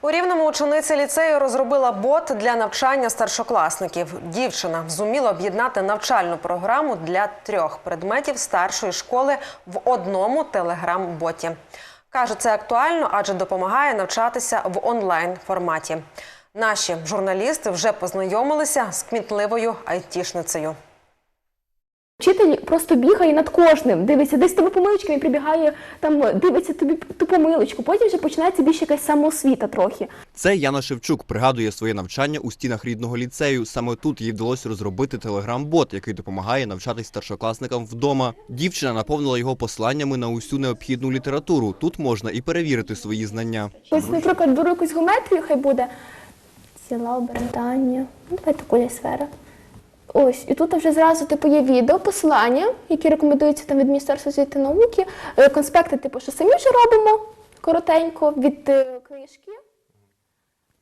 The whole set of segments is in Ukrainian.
У рівному учениця ліцею розробила бот для навчання старшокласників. Дівчина зуміла об'єднати навчальну програму для трьох предметів старшої школи в одному телеграм-боті. Каже, це актуально, адже допомагає навчатися в онлайн форматі. Наші журналісти вже познайомилися з кмітливою айтішницею. Вчитель просто бігає над кожним, дивиться, десь тебе помилочка, він прибігає, там дивиться тобі ту помилочку. Потім вже починається більше якась самоосвіта трохи. Це Яна Шевчук пригадує своє навчання у стінах рідного ліцею. Саме тут їй вдалося розробити телеграм-бот, який допомагає навчатись старшокласникам вдома. Дівчина наповнила його посланнями на усю необхідну літературу. Тут можна і перевірити свої знання. Ось, наприклад, беру якусь геометрію, хай буде ціла обертання. Ну, давай таку сфера. Ось, і тут вже зразу типу є відео, посилання, які рекомендуються там від Міністерства освіти і науки, е, конспекти, типу, що самі вже робимо коротенько від е, книжки.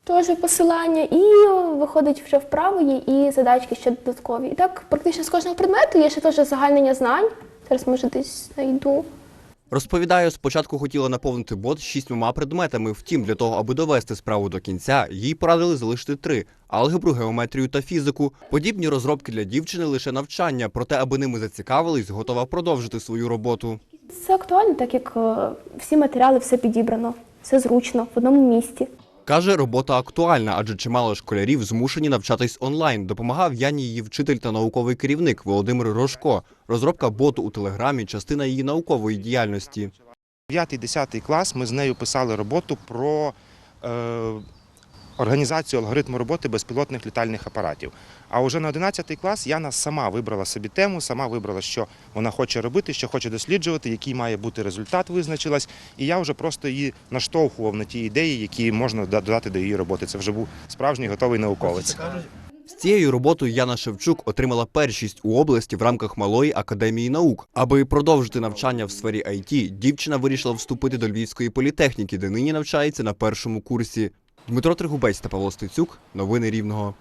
Теж посилання, і е, виходить вже вправо і задачки ще додаткові. І так практично з кожного предмету є ще теж загальнення знань. Зараз може десь знайду. Розповідає, спочатку хотіла наповнити бот шістьма предметами. Втім, для того, аби довести справу до кінця, їй порадили залишити три: алгебру, геометрію та фізику. Подібні розробки для дівчини лише навчання. Проте, аби ними зацікавились, готова продовжити свою роботу. Це актуально, так як е, всі матеріали, все підібрано, все зручно в одному місці. Каже, робота актуальна, адже чимало школярів змушені навчатись онлайн. Допомагав Яні її вчитель та науковий керівник Володимир Рожко. Розробка боту у телеграмі частина її наукової діяльності. 9-10 клас ми з нею писали роботу про е, організацію алгоритму роботи безпілотних літальних апаратів. А вже на 11 клас Яна сама вибрала собі тему, сама вибрала, що вона хоче робити, що хоче досліджувати, який має бути результат, визначилась. І я вже просто її наштовхував на ті ідеї, які можна додати до її роботи. Це вже був справжній готовий науковець. З цією роботою Яна Шевчук отримала першість у області в рамках малої академії наук. Аби продовжити навчання в сфері IT, дівчина вирішила вступити до Львівської політехніки, де нині навчається на першому курсі. Дмитро Тригубець та Павло Стецюк. Новини Рівного.